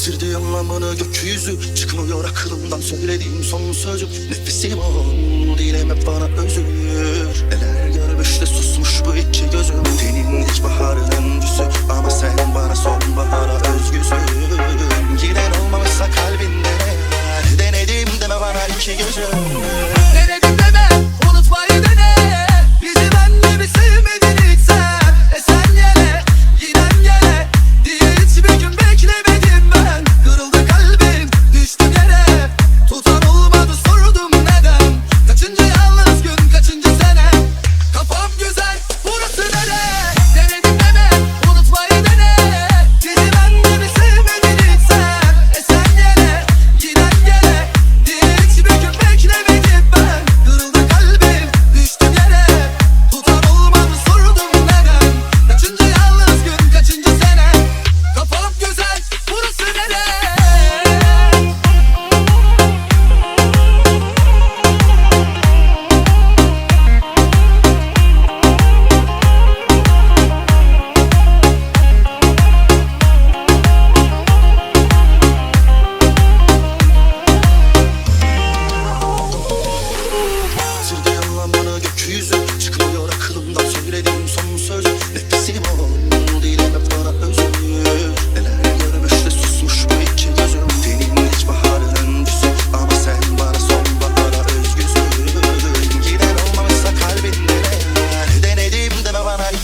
Yitirdi anlamını gökyüzü Çıkmıyor aklımdan. Söylediğim son sözüm Nefesim on dileme bana özür. Neler görmüş de susmuş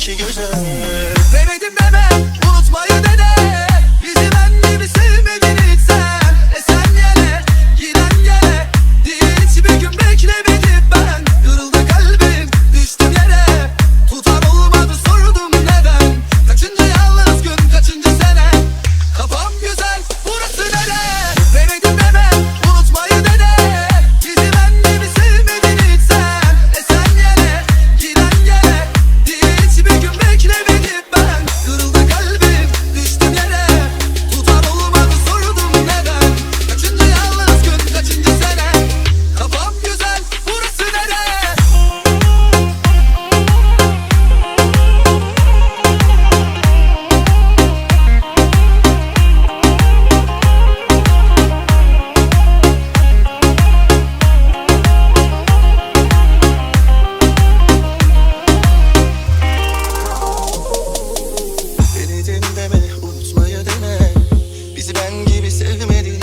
she gives. sevmedi.